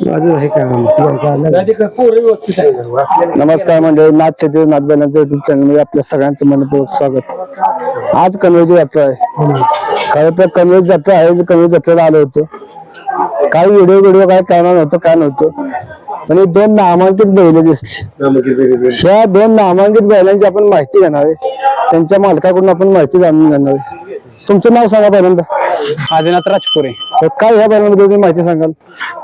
माझं हे काय नमस्कार मंडळी नाथ शेती नाथ बैलांचं युट्यूब चॅनलमध्ये आपल्या सगळ्यांचं मनपूर्वक स्वागत. आज कन्वेची यात्रा आहे. खरं तर कन्वेज जत्रा आहे जी कन्वेज जत्रेला आलो होतो. काही व्हिडिओ व्हिडिओ काय करणार नव्हतं काय नव्हतं. पण हे दोन नामांकित बैल दिसले. ह्या दोन नामांकित बैलांची आपण माहिती घेणार आहे. त्यांच्या मालकाकडून आपण माहिती जाणून घेणार आहे. तुमचं नाव सांगा पहिल्यांदा. आदिनाथ राजपुरे. तर काय ह्या बैलांबद्दल तुम्ही माहिती सांगाल?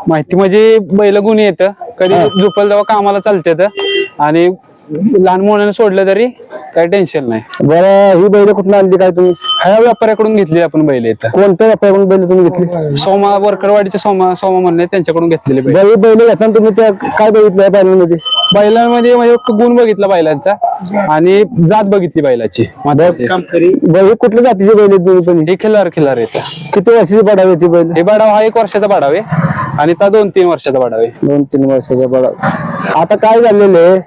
माहिती म्हणजे बैल गुन्हे येतं कधी झोपल तेव्हा कामाला चालते आणि लहान मुलांना सोडलं तरी काही टेन्शन नाही. बरं ही बैल कुठून आणली काय तुम्ही? ह्या व्यापाऱ्याकडून घेतली आपण बैल येतं कोणत्या व्यापाऱ्याकडून बैल तुम्ही घेतली? सोमा वरकरवाडीचे सोमा सोमा म्हणणे त्यांच्याकडून घेतलेले बैल. बैल घेताना तुम्ही त्या काय बघितलं बैलांमध्ये? बैलांमध्ये म्हणजे गुण बघितला बैलांचा आणि जात बघितली बैलाची. ही कुठल्या जातीची बैल आहेत दोन्ही पण? हे खिल्लार खिल्लार येतं किती वर्षाची पडावी ती बैल? हे बाडाव हा एक वर्षाचा बाडाव आहे आणि त्या दोन तीन वर्षाचा बाडाव आहे. दोन तीन वर्षाचा पडाव. आता काय झालेलं आहे?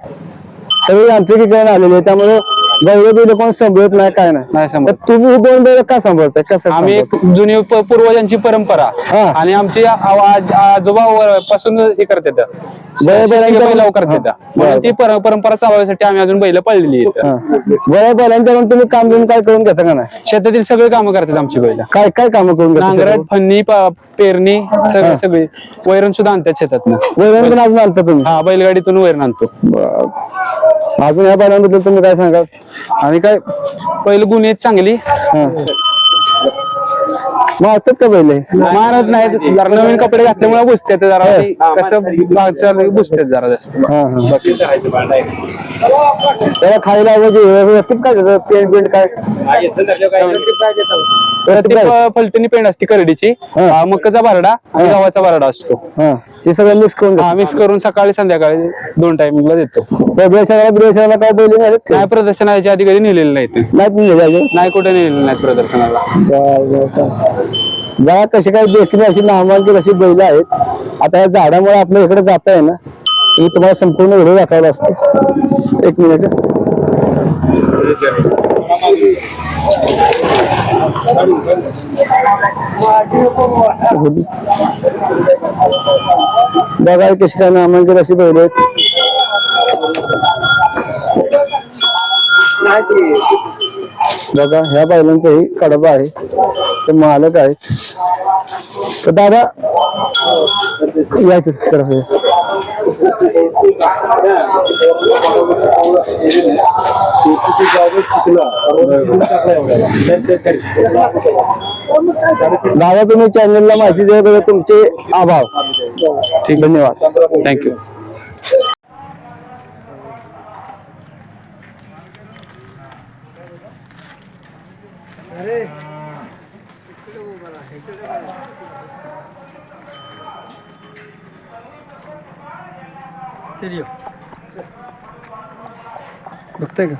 सगळे यांत्रिकीकरण आलेले त्यामुळे बैल बैल कोण सांभाळत नाही काय नाही. नाही तर समज तुम्ही ही दोन बैल का सांभाळताय? कसं आम्ही एक जुनी प- पूर्वजांची परंपरा. हा. आणि आमची आवाज आजोबा वर- पासून हे करतात बैल बैलांच्या- बैल करतात हा. म्हणून ती पर- परंपरा चालवण्यासाठी आम्ही अजून बैल पळलेली आहेत. बैलांच्याकडून तुम्ही काम बिम काय करून घेता का नाही? शेतातील सगळे कामं करतात आमची बैल. काय काय कामं करून घेता नांगरट फन्नी प- पेरणी सगळे सगळे. वैरण सुद्धा आणतात शेतातनं. वैरण पण अजून आणता तुम्ही? हा बैलगाडीतून वैरण आणतो. अजून या बैलांबद्दल तुम्ही काय सांगाल? आणि काय बैल गुन्हे आहेत चांगली. हा. मारतात का हे? मारत नाहीत. जरा नवीन कपडे घातल्यामुळे बुसतात जरा. ती कसं मागच्या बुसतात जरा जास्त. हा हा. त्याला खायला म्हणजे काय देतात? पेंट पेंट काय? फलटणी पेंड असते करडीची. मकाचा बारडा आणि गव्हाचा बारडा असतो. ते सगळं मिक्स करून हा मिक्स करून सकाळी संध्याकाळी दोन टायमिंगला देतो. विदेशाला काय बैल नाही आहेत का? नाही प्रदर्शनाच्या आधी कधी नेलेलं नाही ते. नाहीत नाही कुठे नेलेलं नाही प्रदर्शनाला. बघा कशी काय देखील अशी नामांकित अशी बैल आहेत. आता या झाडामुळे आपल्या इकडे जात आहे ना मी तुम्हाला संपूर्ण व्हिडिओ दाखवायला असतो. एक मिनिट. बघा ही कशी काय नामांकित अशी बैल आहेत. दादा ह्या बैलांचाही कडबा आहे. ते मालक आहेत. तर दादा या इकडे दादा तुम्ही चॅनलला माहिती दिल्याबद्दल तुमचे आभार ठीक धन्यवाद थँक्यू बघताय का